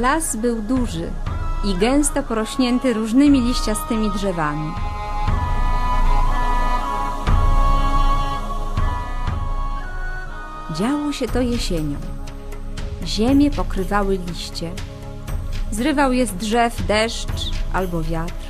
Las był duży i gęsto porośnięty różnymi liściastymi drzewami. Działo się to jesienią. Ziemię pokrywały liście. Zrywał je z drzew deszcz albo wiatr.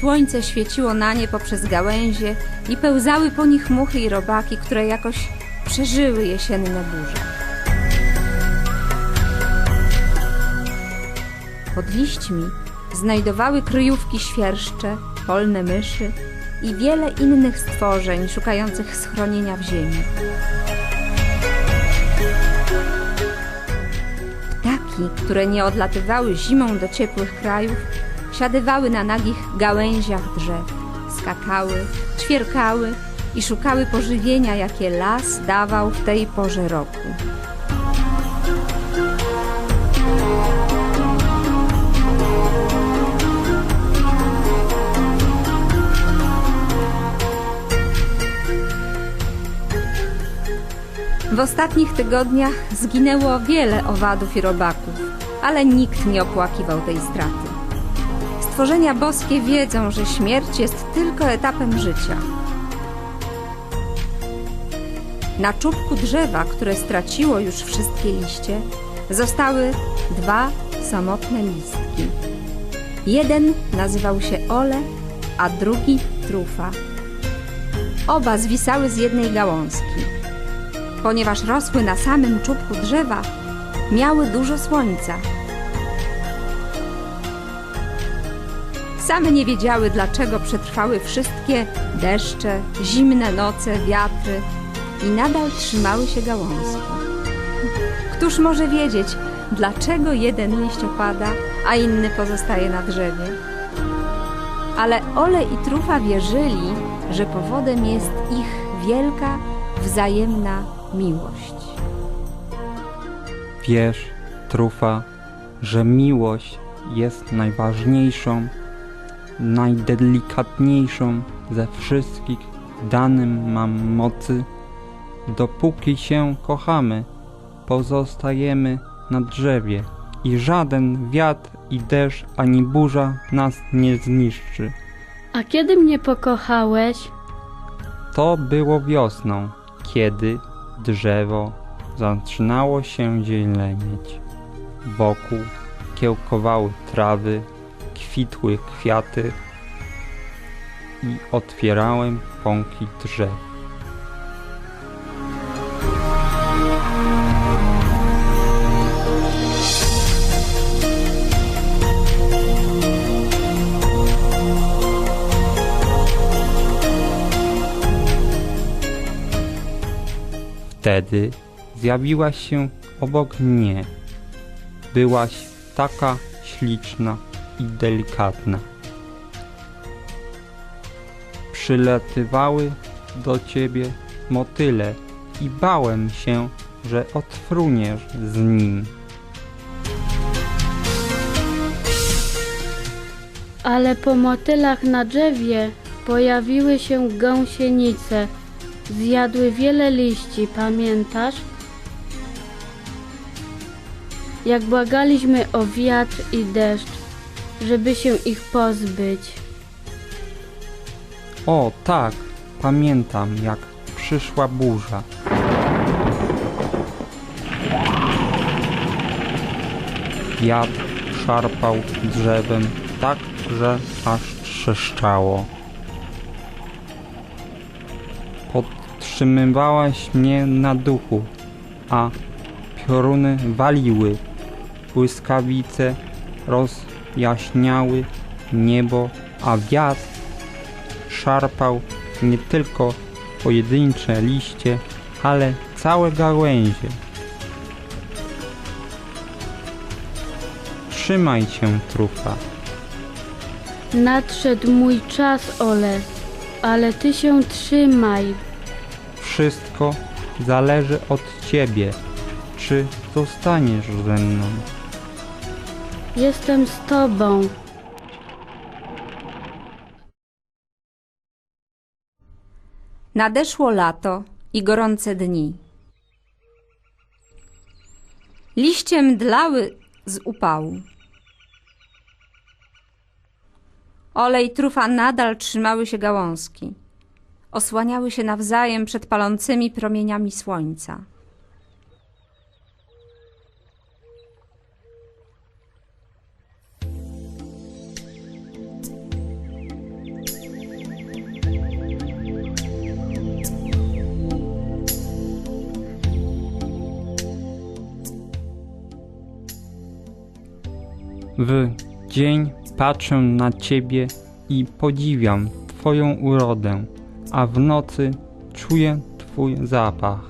Słońce świeciło na nie poprzez gałęzie i pełzały po nich muchy i robaki, które jakoś przeżyły jesienne burze. Pod liśćmi znajdowały kryjówki świerszcze, polne myszy i wiele innych stworzeń szukających schronienia w ziemi. Ptaki, które nie odlatywały zimą do ciepłych krajów, siadywały na nagich gałęziach drzew, skakały, ćwierkały i szukały pożywienia, jakie las dawał w tej porze roku. W ostatnich tygodniach zginęło wiele owadów i robaków, ale nikt nie opłakiwał tej straty. Stworzenia boskie wiedzą, że śmierć jest tylko etapem życia. Na czubku drzewa, które straciło już wszystkie liście, zostały dwa samotne listki. Jeden nazywał się Ole, a drugi Trufa. Oba zwisały z jednej gałązki. Ponieważ rosły na samym czubku drzewa, miały dużo słońca. Same nie wiedziały, dlaczego przetrwały wszystkie deszcze, zimne noce, wiatry i nadal trzymały się gałązki. Któż może wiedzieć, dlaczego jeden liść opada, a inny pozostaje na drzewie? Ale Ole i Trufa wierzyli, że powodem jest ich wielka, wzajemna miłość. Wiesz, trufa, że miłość jest najważniejszą, najdelikatniejszą ze wszystkich danym mam mocy. Dopóki się kochamy, pozostajemy na drzewie i żaden wiatr i deszcz ani burza nas nie zniszczy. A kiedy mnie pokochałeś? To było wiosną, kiedy drzewo zaczynało się zielenieć. Wokół kiełkowały trawy, kwitły kwiaty i otwierałem pąki drzew. Wtedy zjawiłaś się obok mnie. Byłaś taka śliczna i delikatna. Przylatywały do ciebie motyle i bałem się, że odfruniesz z nim. Ale po motylach na drzewie pojawiły się gąsienice. Zjadły wiele liści, pamiętasz? Jak błagaliśmy o wiatr i deszcz, żeby się ich pozbyć. O tak, pamiętam jak przyszła burza. Wiatr szarpał drzewem tak, że aż trzeszczało. Podtrzymywałaś mnie na duchu, a pioruny waliły, błyskawice rozjaśniały niebo, a wiatr szarpał nie tylko pojedyncze liście, ale całe gałęzie. Trzymaj się, trufa. Nadszedł mój czas, Ole, ale ty się trzymaj. Wszystko zależy od ciebie. Czy zostaniesz ze mną? Jestem z tobą. Nadeszło lato i gorące dni. Liście mdlały z upału. Olej trufa nadal trzymały się gałązki. Osłaniały się nawzajem przed palącymi promieniami słońca. W dzień patrzę na ciebie i podziwiam twoją urodę, a w nocy czuję twój zapach.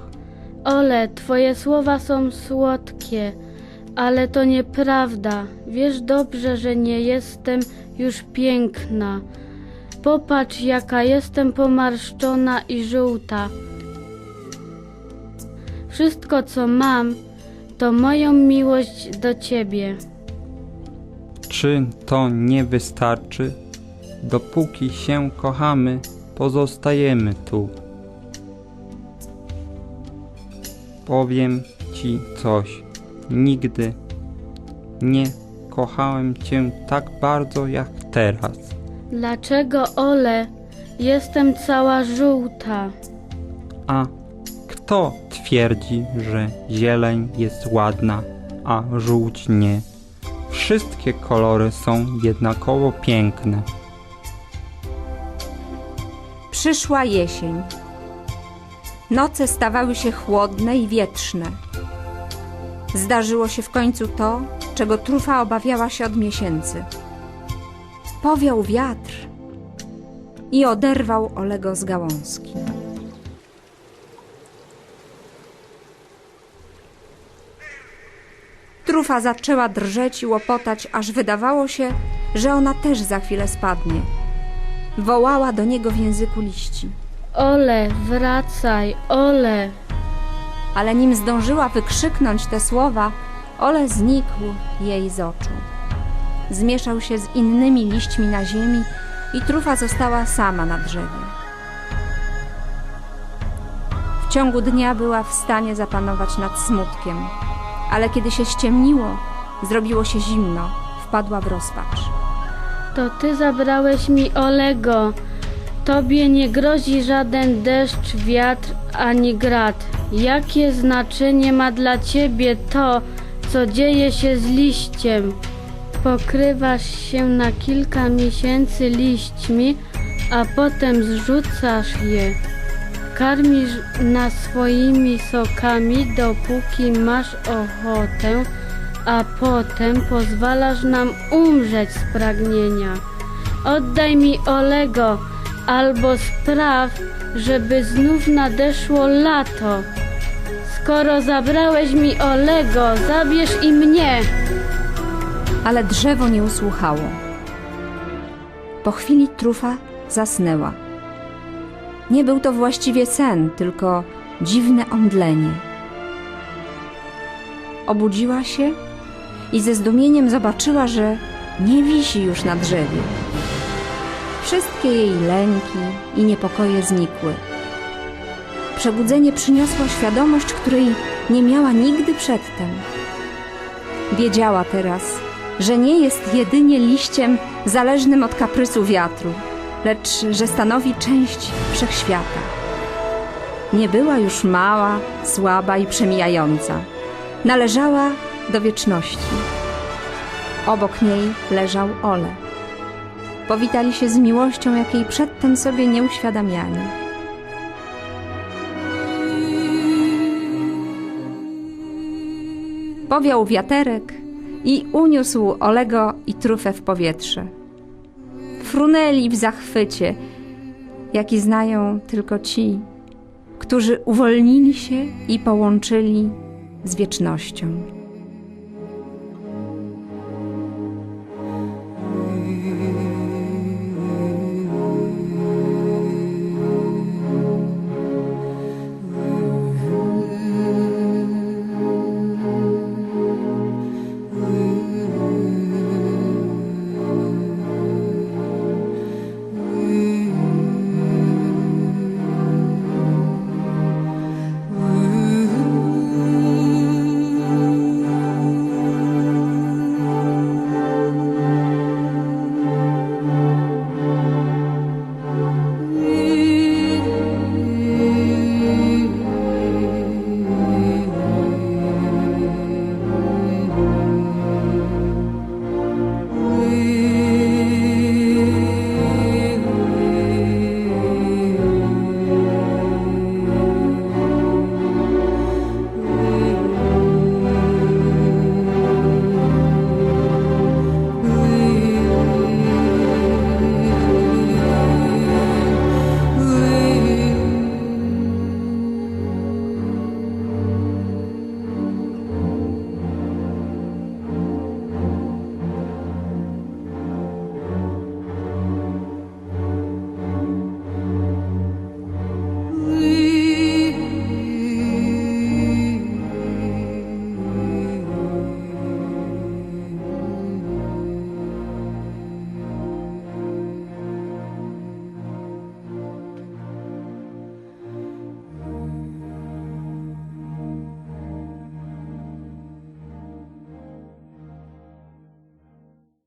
Ole, twoje słowa są słodkie, ale to nieprawda. Wiesz dobrze, że nie jestem już piękna. Popatrz, jaka jestem pomarszczona i żółta. Wszystko, co mam, to moją miłość do ciebie. Czy to nie wystarczy? Dopóki się kochamy, pozostajemy tu. Powiem ci coś. Nigdy nie kochałem cię tak bardzo jak teraz. Dlaczego, Ole, jestem cała żółta? A kto twierdzi, że zieleń jest ładna, a żółć nie? Wszystkie kolory są jednakowo piękne. Przyszła jesień. Noce stawały się chłodne i wietrzne. Zdarzyło się w końcu to, czego trufa obawiała się od miesięcy. Powiał wiatr i oderwał Olego z gałązki. Trufa zaczęła drżeć i łopotać, aż wydawało się, że ona też za chwilę spadnie. Wołała do niego w języku liści. Ole, wracaj, Ole. ale nim zdążyła wykrzyknąć te słowa, Ole znikł jej z oczu. Zmieszał się z innymi liśćmi na ziemi i trufa została sama na drzewie. W ciągu dnia była w stanie zapanować nad smutkiem, ale kiedy się ściemniło, zrobiło się zimno, wpadła w rozpacz. To ty zabrałeś mi Olego. Tobie nie grozi żaden deszcz, wiatr ani grad. Jakie znaczenie ma dla ciebie to, co dzieje się z liściem? Pokrywasz się na kilka miesięcy liśćmi, a potem zrzucasz je. Karmisz nas swoimi sokami, dopóki masz ochotę, a potem pozwalasz nam umrzeć z pragnienia. Oddaj mi Olego, albo spraw, żeby znów nadeszło lato. Skoro zabrałeś mi Olego, zabierz i mnie. ale drzewo nie usłuchało. Po chwili trufa zasnęła. Nie był to właściwie sen, tylko dziwne omdlenie. Obudziła się i ze zdumieniem zobaczyła, że nie wisi już na drzewie. Wszystkie jej lęki i niepokoje znikły. Przebudzenie przyniosło świadomość, której nie miała nigdy przedtem. Wiedziała teraz, że nie jest jedynie liściem zależnym od kaprysu wiatru, lecz że stanowi część wszechświata. Nie była już mała, słaba i przemijająca. Należała do wieczności. Obok niej leżał Ole. Powitali się z miłością, jakiej przedtem sobie nie uświadamiali. Powiał wiaterek i uniósł Olego i trufę w powietrze. Frunęli w zachwycie, jaki znają tylko ci, którzy uwolnili się i połączyli z wiecznością.